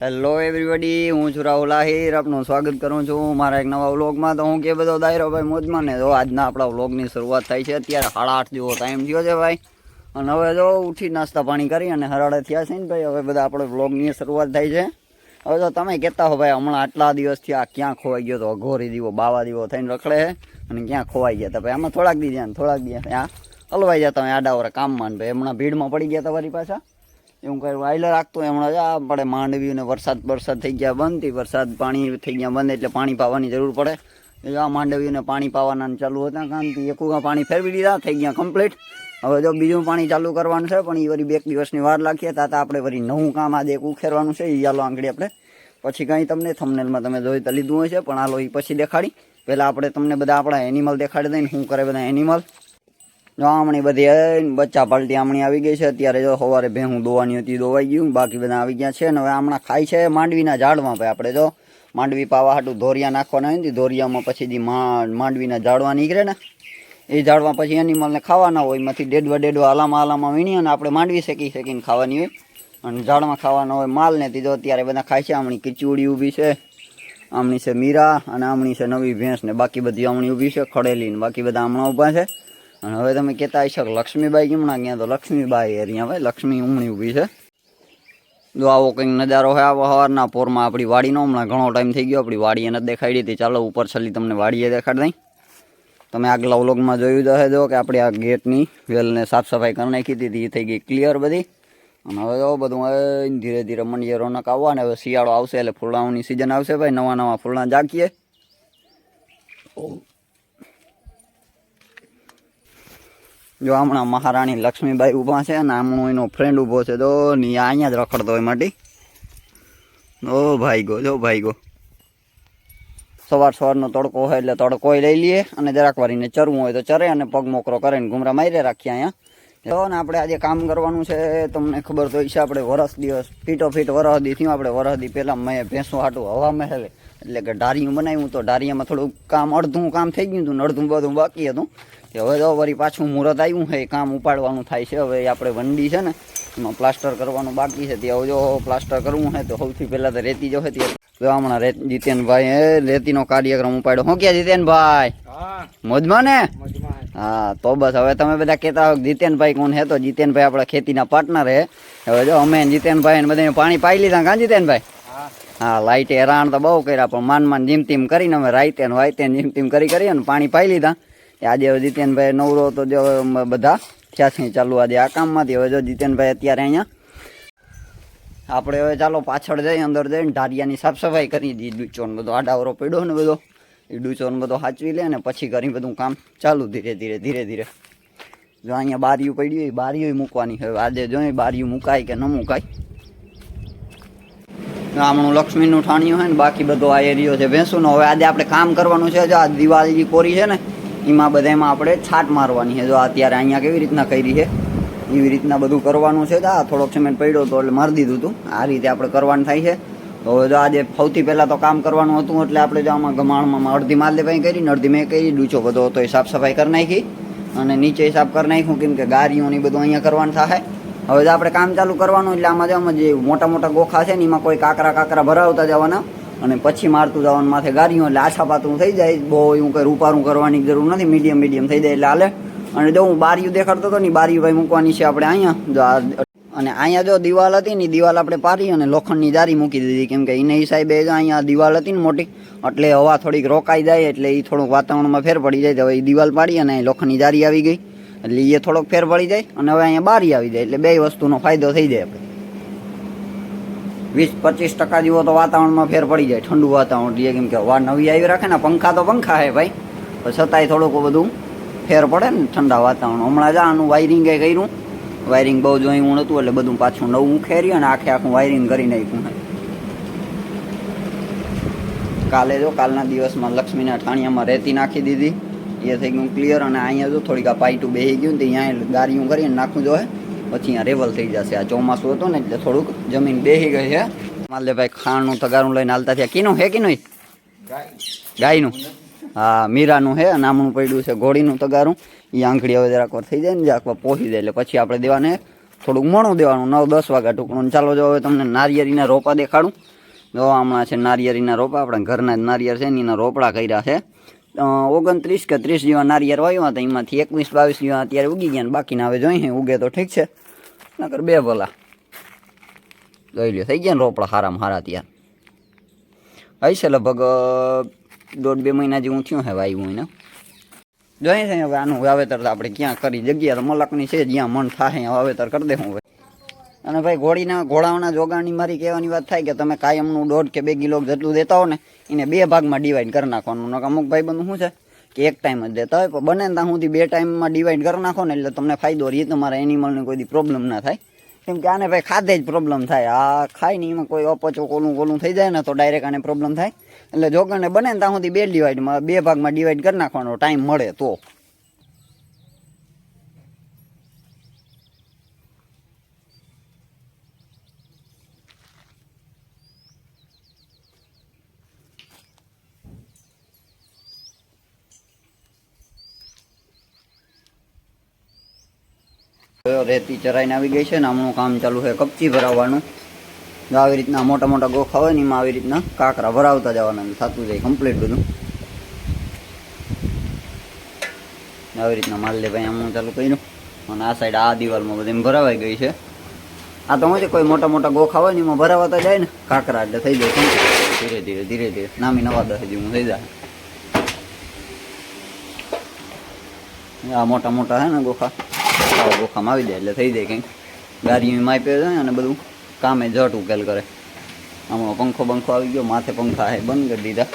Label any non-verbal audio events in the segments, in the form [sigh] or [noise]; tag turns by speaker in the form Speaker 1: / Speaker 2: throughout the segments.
Speaker 1: Hello everybody હું છું રાહુલ આહિર. આપનું સ્વાગત કરું છું મારા એક નવા વ્લોગમાં. તો હું કે બધો દાયરો ભાઈ મોજમાં ને તો આજના આપણા વ્લોગની શરૂઆત થાય છે. અત્યારે સાડા આઠ જેવો ટાઈમ થયો છે ભાઈ. અને હવે જો ઉઠી નાસ્તા પાણી કરી અને હરાડે થયા છે ને ભાઈ. હવે બધા આપણે વ્લોગની શરૂઆત થાય છે. હવે તો તમે કહેતા હો ભાઈ, હમણાં આટલા દિવસથી આ ક્યાં ખોવાઈ ગયો તો? અઘોરી દીવો, બાવા દીવો થઈને રખડે અને ક્યાં ખોવાઈ ગયા હતા ભાઈ? આમાં થોડાક દી ને થોડાક દી. આ હલવાઈ જતા હોય આડા કામમાં ભાઈ. હમણાં ભીડમાં પડી ગયા તમારી પાછા. એવું કઈ વાયલર રાખતો હમણાં જ આ પડે માંડવી ને વરસાદ વરસાદ થઈ ગયા બંધ. થી વરસાદ પાણી થઈ ગયા બંધ એટલે પાણી પાવાની જરૂર પડે. આ માંડવીને પાણી પાવાના ચાલુ હતા કામથી. એકું પાણી ફેરવી દીધા, થઈ ગયા કમ્પ્લીટ હવે જો બીજું પાણી ચાલુ કરવાનું છે, પણ એ વળી બે દિવસની વાર લાગીએ. તા આપણે વળી નવું કામ આજે એક ઉખેરવાનું છે એ ચાલો આંગળી આપણે. પછી કંઈ તમને થમનેલમાં તમે જોઈ તો લીધું છે, પણ હાલો એ પછી દેખાડી. પહેલાં આપણે તમને બધા આપણા એનિમલ દેખાડી દઈને શું કરે બધા એનિમલ આમણી બધી બચ્ચા પાલટી આમણી આવી ગઈ છે. અત્યારે જો સવારે ભેહું દોવાની હતી, દોવાઈ ગયું બાકી બધા આવી ગયા છે અને હવે હમણાં ખાય છે માંડવીના ઝાડમાં ભાઈ આપણે જો. માંડવી પાવા હાટું ધોરિયા નાખવાના હોય ને, ધોરિયામાં પછી જે માંડવીના ઝાડવા નીકળે ને, એ ઝાડવા પછી એનિમલને ખાવાના હોય, એમાંથી ડેડવા ડેડવા આલામાં આલામાં વીણી અને આપણે માંડવી શેકી શેકીને ખાવાની હોય. અને ઝાડમાં ખાવાનો હોય માલ ને તીધો અત્યારે બધા ખાય છે. આમણી કીચુડી ઊભી છે, આમણી છે મીરા અને આમણી છે નવી ભેંસ ને બાકી બધી આમણી ઊભી છે, ખડેલી ને બાકી બધા હમણાં ઊભા છે. અને હવે તમે કહેતા હશો કે લક્ષ્મીબાઈ કેમણા ગયા? તો લક્ષ્મીબાઈ એરિયા ભાઈ. લક્ષ્મી ઉમણી ઊભી છે. જો આવો કંઈક નજારો હોય આવો સવારના પોરમાં આપણી વાડીનો. હમણાં ઘણો ટાઈમ થઈ ગયો, આપણી વાડીએ નથી દેખાડી હતી. ચાલો, ઉપર છલી તમને વાડીએ દેખાડી દઈ. તમે આગલા વ્લોગમાં જોયું હશે જો કે આપણે આ ગેટની વેલને સાફ સફાઈ કરી નાખી હતી એ થઈ ગઈ ક્લિયર બધી. અને હવે જો બધું હવે ધીરે ધીરે મંડીએ રોનક આવવા ને હવે શિયાળો આવશે એટલે ફૂલડાઓની સિઝન આવશે ભાઈ. નવા નવા ફૂલડા જાગીએ જો હમણાં મહારાણી લક્ષ્મીબાઈ ઊભા છે અને હમણાં એનો ફ્રેન્ડ ઊભો છે. તો ની અહીંયા જ રખડતો હોય માટી. ઓ ભાઈ ગો જો ભાઈ ગો સવાર સવારનો તડકો હોય એટલે તડકો લઈ લઈએ અને જરાક વારીને ચરવું હોય તો ચરે અને પગ મોકરો કરે ને ઘુમરા મારી રાખીએ અહીંયા. તો ને આપણે આજે કામ કરવાનું છે, તમને ખબર તો છે આપણે વરસ દિવસ ફીટો ફીટ વરસ થયું આપણે વરસ દી પહેલાં મેં ભેંસો હાટું હવા મહેલે, એટલે કે ઢારિયું બનાવ્યું તો ઢારિયામાં થોડું કામ, અડધું કામ થઈ ગયું હતું અડધું બધું બાકી હતું. હવે તો વળી પાછું મુહૂર્ત આવ્યું છે કામ ઉપાડવાનું થાય છે. હવે આપણે વંડી છે ને એમાં પ્લાસ્ટર કરવાનું બાકી છે. ત્યાં જો પ્લાસ્ટર કરવું છે તો સૌથી પહેલાં તો રેતી જો છે જો હમણાં રેત જીતેનભાઈ એ રેતીનો કાર્યક્રમ ઉપાડ્યો. શું ક્યાં જીતેનભાઈ? મોજમાં ને? હા તો બસ. હવે તમે બધા કહેતા હો જીતેનભાઈ કોણ હે તો જીતેનભાઈ આપણા ખેતીના પાર્ટનર હે હવે જો અમે જીતેનભાઈ ને બધાને પાણી પાઈ લીધા. કાં જીતેનભાઈ? હા. લાઇટે હેરાન તો બહુ કર્યા પણ માન માન જીમતીમ કરીને અમે રાઈતે ને વાઈતે ને કરી કરી અને પાણી પાઈ લીધા. આજે હવે જીતેનભાઈ નવરો તો જો બધા થયા છે ચાલુ આજે આ કામમાંથી. હવે જો જીતેનભાઈ અત્યારે અહીંયા આપણે હવે ચાલો પાછળ જઈ, અંદર જઈને ઢારિયાની સાફ સફાઈ કરી દઈએ ડૂચો ને બધો આડાવરો પડ્યો ને બધો. એ ડૂચો ને બધો સાચવી લે ને પછી કરી બધું કામ ચાલુ ધીરે ધીરે ધીરે ધીરે. જો અહીંયા બારીયું પડ્યું હોય બારીઓ મૂકવાની હવે આજે જો બારીઓ મુકાય કે ન મુકાય. હમણું લક્ષ્મીનું ઠાણિયું હોય ને, બાકી બધો આ એરિયો છે ભેંસુનો. હવે આજે આપણે કામ કરવાનું છે, જો આ દિવાળી કોરી છે ને એમાં બધામાં આપણે છાટ મારવાની છે. જો અત્યારે અહીંયા કેવી રીતના કરી છે? એવી રીતના બધું કરવાનું છે. આ થોડોક સિમેન્ટ પડ્યો હતો એટલે મારી દીધું હતું આ રીતે આપણે કરવાનું થાય છે. તો હવે જો આજે ફૌથી પહેલાં તો કામ કરવાનું હતું એટલે આપણે જો આમાં ગમાણમાં અડધી માલ દેવાઈ કરી ને અડધી મેં કરી, ડૂચો બધો હતો એ સાફ સફાઈ કરી નાખી અને નીચે સાફ કરી નાખ્યું કેમ કે ગારીઓની બધું અહીંયા કરવાનું થાય. હવે જો આપણે કામ ચાલુ કરવાનું એટલે આમાં જો જે મોટા મોટા ગોખા છે ને એમાં કોઈ કાકરા કાકરા ભરાવતા જવાના અને પછી મારતું જવાનું માથે ગાડીઓ એટલે આછા પાતું થઈ જાય. બહુ એવું કંઈ રૂપારું કરવાની જરૂર નથી. મીડિયમ મીડિયમ થઈ જાય એટલે હાલે. અને જો હું બારીયું દેખાડતો હતો ને બારીયું ભાઈ મૂકવાની છે આપણે અહીંયા. જો આ અને અહીંયા જો દિવાલ હતી ને દિવાલ આપણે પારી અને લોખંડની જારી મૂકી દીધી. કેમ કે એને સાહેબ જો અહીંયા દિવાલ હતી ને મોટી, એટલે હવા થોડીક રોકાઈ જાય એટલે એ થોડુંક વાતાવરણમાં ફેર પડી જાય. તો હવે એ દિવાલ પાડી અને લોખંડની જારી આવી ગઈ. એટલે એ થોડોક ફેર પડી જાય અને હવે અહીંયા બારી આવી જાય. એટલે બે વસ્તુનો ફાયદો થઈ જાય આપણે. વીસ, પચીસ ટકા જેવો તો વાતાવરણમાં ફેર પડી જાય, ઠંડુ વાતાવરણ રહીએ કેમ કે હવા નવી આવી રાખે ને, પંખા તો પંખા હે ભાઈ. પણ છતાંય થોડુંક બધું ફેર પડે ને ઠંડા વાતાવરણ. હમણાં જ આનું વાયરિંગ કર્યું. વાયરિંગ બહુ જોયું નહોતું એટલે બધું પાછું નવું ખેર્યું અને આખે આખું વાયરિંગ કરી નાખ્યું કાલે જો, કાલના દિવસમાં લક્ષ્મીના ઠાણિયામાં રેતી નાખી દીધી. એ થઈ ગયું ક્લિયર અને અહીંયા જો થોડીક આ પાઇટું બેસી ગયું ને ત્યાં ગાડીઓ કરીને નાખવું જોઈએ પછી અહીંયા રેવલ થઈ જશે. આ ચોમાસું હતું ને એટલે થોડુંક જમીન બેહી ગઈ છે. માલે ભાઈ, ખાણનું, તગારું લઈને હાલતા થયા. કીનું હે કીનું ગાયનું. હા, મીરાનું હે નામનું પડ્યું છે, ઘોડીનું, તગારું. એ આંગળી હવે જરાક વાર થઈ જાય ને, જરાક વાર પહોંચી જાય. એટલે પછી આપણે દેવાને થોડુંક મોણું દેવાનું, નવ, દસ વાગ્યા ટૂંકણું ચાલો જો હવે તમને નારિયેરીના રોપા દેખાડું. જો હમણાં છે નારિયેરીના રોપા, આપણા ઘરના જ નારિયેર છે ને, એના રોપડા કર્યા છે. ઓગણત્રીસ કે ત્રીસ જેવા નારિયેર વાવ્યા હતા, એમાંથી એકવીસ, બાવીસ જેવા અત્યારે ઉગી ગયા ને બાકીના હવે જોઈએ ઉગે તો ઠીક છે. નકર બે ભલા. જોઈ લ્યો, થઈ ગયા ને રોપડા હારામાં હારા ત્યાં. હશે લગભગ દોઢ બે મહિના જેવું થયું હે આવ્યું એને. જોઈએ છે હવે આનું વાવેતર તો આપણે ક્યાં કરી, જગ્યા તો મલકની છે જ્યાં મન થાય વાવેતર કરી દે હું અને ભાઈ ઘોડીના ઘોડાઓના જોગાણની મારી કહેવાની વાત થાય કે તમે કાયમનું દોઢ કે બે કિલો જેટલું દેતા હો ને, એને બે ભાગમાં ડિવાઈડ કરી નાખવાનું. અમુક ભાઈ બંધ શું છે કે એક ટાઈમ જ દેતા હોય, પણ બને ત્યાં સુધી બે ટાઈમમાં ડિવાઈડ કરી નાખો ને એટલે તમને ફાયદો રહે તમારા એનિમલને કોઈ પ્રોબ્લેમ ના થાય. કેમ કે આને ભાઈ ખાધે જ પ્રોબ્લેમ થાય. આ ખાય ને એમાં કોઈ અપચો, કોલું કોલું થઈ જાય ને તો ડાયરેક્ટ આને પ્રોબ્લેમ થાય. એટલે જોગણને બને ત્યાં સુધી બે ડિવાઈડમાં બે ભાગમાં ડિવાઈડ કરી નાખવાનો ટાઈમ મળે તો. રેતી ચરાઈને આવી ગઈ છે ને આમનું કામ ચાલુ છે કપચી ભરાવવાનું. આવી રીતના મોટા મોટા ગોખા હોય ને એમાં આવી રીતના કાંકરા ભરાવતા જવાના થતું જાય કમ્પ્લીટ બધું. આવી રીતના માલ લે ભાઈ આમનું ચાલુ કર્યું. અને આ સાઈડ આ દિવાલમાં બધી ભરાવાઈ ગઈ છે. આ તો હોય છે કોઈ મોટા મોટા ગોખા હોય ને એમાં ભરાવાતા જાય ને કાંકરા એટલે થઈ જાય ધીરે ધીરે ધીરે ધીરે. નામી નવા દસ જેવું થઈ જાય. આ મોટા મોટા હે ને ગોખા. આવા ગોખામાં આવી જાય એટલે થઈ જાય કંઈક. ગાડી માપે જાય અને બધું કામે જટ ઉકેલ કરે. આમાં પંખો બંખો આવી ગયો, માથે પંખા એ બંધ કરી દીધા.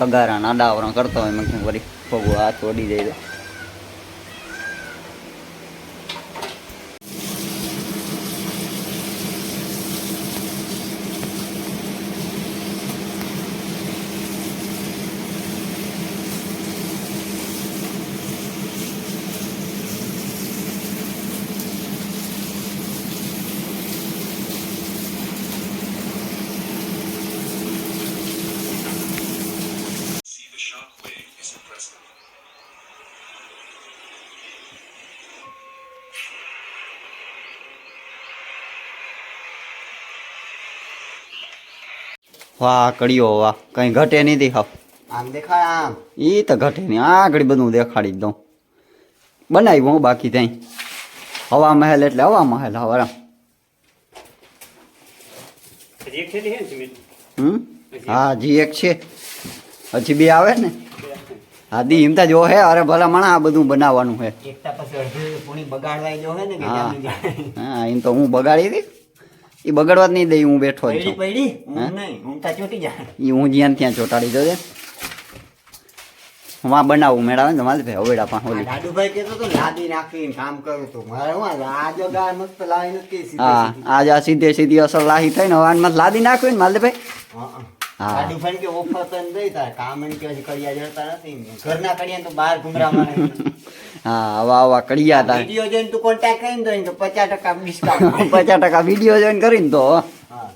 Speaker 1: તગારા નાડાવરણ કરતા હોય મેં વળી પગું હાથ ઓડી જાય વાહ કડીઓ વાહ. કંઈ ઘટે નહીં દેખાવ
Speaker 2: આમ દેખાય આમ.
Speaker 1: એ તો ઘટે નહીં. આગળ બધું દેખાડી દઉં. બનાવ્યું હું બાકી ત્યાં. હવા મહેલ એટલે હવા મહેલ હવા હમ? હા જી એક છે. હજી બે આવે ને? હા દી હિમતા જો હે અરે ભલા મણા આ બધું બનાવવાનું હે.
Speaker 2: એકતા પછી અડધી પૂણી બગાડવાય જો હે ને
Speaker 1: હા. હા એમ તો હું બગાડી હતી. એ બગડવા જ નહીં દઈ હું બેઠો જ છું. એ હું જ્યાં ત્યાં ચોટાડી જજે. હું આ બનાવું મેળાવે ને મારે ભાઈ હવેડા પણ હોલી.
Speaker 2: દાદુભાઈ કહેતો તો લાદી નાખીને કામ કરું તું. મારે હું આજો ગાય મસ્ત લાવી નથી
Speaker 1: હા આજ આ સીધે સીધી અસર લાહી થઈ ને વાનમાં લાદી નાખવી ને માલદે ભાઈ.
Speaker 2: દાદુભાઈ કે ઓફર તો નહીં થાય કામ કે કડિયા જડતા નથી ઘરના કડિયા તો બહાર ઘુમરા મારે. [laughs]
Speaker 1: હા આવા આવા કડિયા હતા.
Speaker 2: વીડિયો જોઈને તું કોન્ટેક્ટ કરીને તો તો પચાસ ટકા ડિસ્કાઉન્ટ [laughs]
Speaker 1: પચાસ ટકા વીડિયો જોઈન કરીને તો
Speaker 2: હા.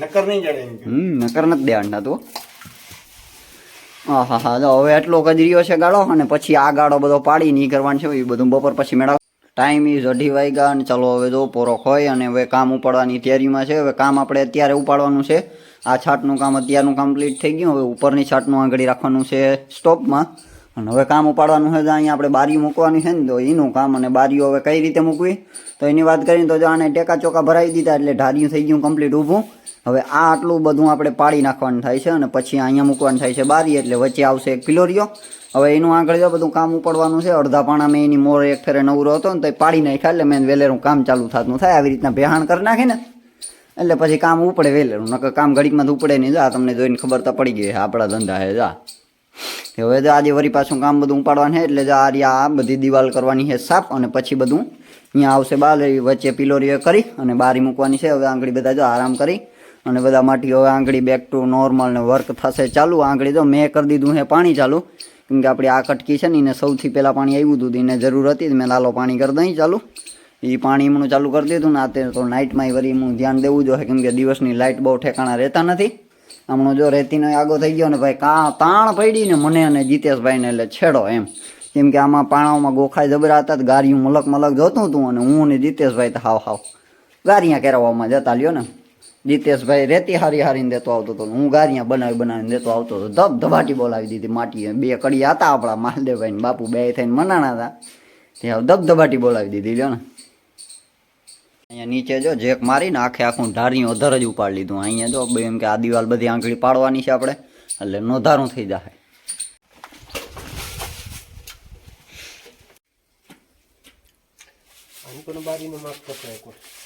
Speaker 2: નકર નહીં જડે
Speaker 1: હમ નકર નથી દેવાના તું હા હા હા જો હવે એટલો કજરીયો છે ગાળો અને પછી આ ગાળો બધો પાડી નહીં કરવાનો છે એ બધું બપોર પછી મેળવ ટાઈમ ઇઝ અઢી વાગ્યા અને ચાલો હવે જો પોરો હોય અને હવે કામ ઉપાડવાની તૈયારીમાં છે હવે કામ આપણે અત્યારે ઉપાડવાનું છે. આ છાટનું કામ અત્યારનું કમ્પ્લીટ થઈ ગયું હવે ઉપરની છાટનું આંગળી રાખવાનું છે સ્ટોપમાં અને હવે કામ ઉપાડવાનું છે તો અહીંયા આપણે બારી મૂકવાની છે ને, તો એનું કામ અને બારીઓ હવે કઈ રીતે મૂકવી? તો એની વાત કરીને તો જો આને ટેકા ચોકા ભરાવી દીધા એટલે ઢારિયું થઈ ગયું કમ્પ્લીટ ઊભું. હવે આ આટલું બધું આપણે પાડી નાખવાનું થાય છે અને પછી અહીંયા મૂકવાનું થાય છે બારી, એટલે વચ્ચે આવશે એક પિલોરિયો હવે એનું આગળ જો બધું કામ ઉપાડવાનું છે, અડધા પાણા મેં એની મોર એક ફેરે નવરો હતો ને, તો એ પાડી નાખ્યા એટલે મેં વેલેરું કામ ચાલુ થતું થાય, આવી રીતના બેહાણ કરી નાખે ને. એટલે પછી કામ ઉપડે વહેલેરું નકર કામ ઘડીકમાં તો ઉપડે નહીં, જા તમને જોઈને ખબર તો પડી ગઈ આપણા ધંધા હે જા હવે તો આજે વળી પાછું કામ બધું ઉપાડવાનું છે, એટલે આ આ બધી દિવાલ કરવાની છે સાફ, અને પછી બધું અહીંયા આવશે બાર વચ્ચે પિલોરીઓ કરી અને બારી મૂકવાની છે, હવે આંગળી બધા જો આરામ કરી અને બધા માટી હવે આંગળી બેક ટુ નોર્મલ ને વર્ક થશે ચાલુ. આંગળી તો મેં કરી દીધું છે પાણી ચાલુ, કેમ કે આપણી આ કટકી છે ને, એને સૌથી પહેલાં પાણી આવ્યું હતું, એને જરૂર હતી મેં લાલો પાણી કરી દઈ ચાલુ. એ પાણી એમનું ચાલુ કરી દીધું ને આ તો નાઇટમાં વળી એમનું ધ્યાન દેવું જોઈએ, કેમ કે દિવસની લાઇટ બહુ ઠેકાણા રહેતા નથી. હમણાં જો રેતીનો આગો થઈ ગયો ને ભાઈ, કા તાણ પડી ને મને અને જીતેશભાઈને એટલે છેડો એમ. કેમ કે આમાં પાણાઓમાં ગોખાઈ જબરા હતા ગારિયું મલક મલક જોતું હતું અને હું ને જીતેશભાઈ તો હાવ હાવ. ગારિયા કેરાવવામાં જતા લ્યો ને. જીતેશભાઈ રેતી હારી હારીને દેતો આવતો હતો હું ગારિયા બનાવી બનાવીને દેતો આવતો હતો. ધબ ધબાટી બોલાવી દીધી માટી બે કડિયા હતા આપણા મહાદેવભાઈ ને બાપુ બે થઈને મનાણા હતા. ત્યાં ધબ ધબાટી બોલાવી દીધી લ્યો ને. અહીંયા નીચે જો જેક મારીને આખે આખું ધારીયું અધર જ ઉપાડી લીધું. અહીંયા જો એમ કે આ દિવાલ બધી આંગળી પાડવાની છે આપણે. એટલે નોધારું થઈ જાય
Speaker 3: પણ માપ એક વાર.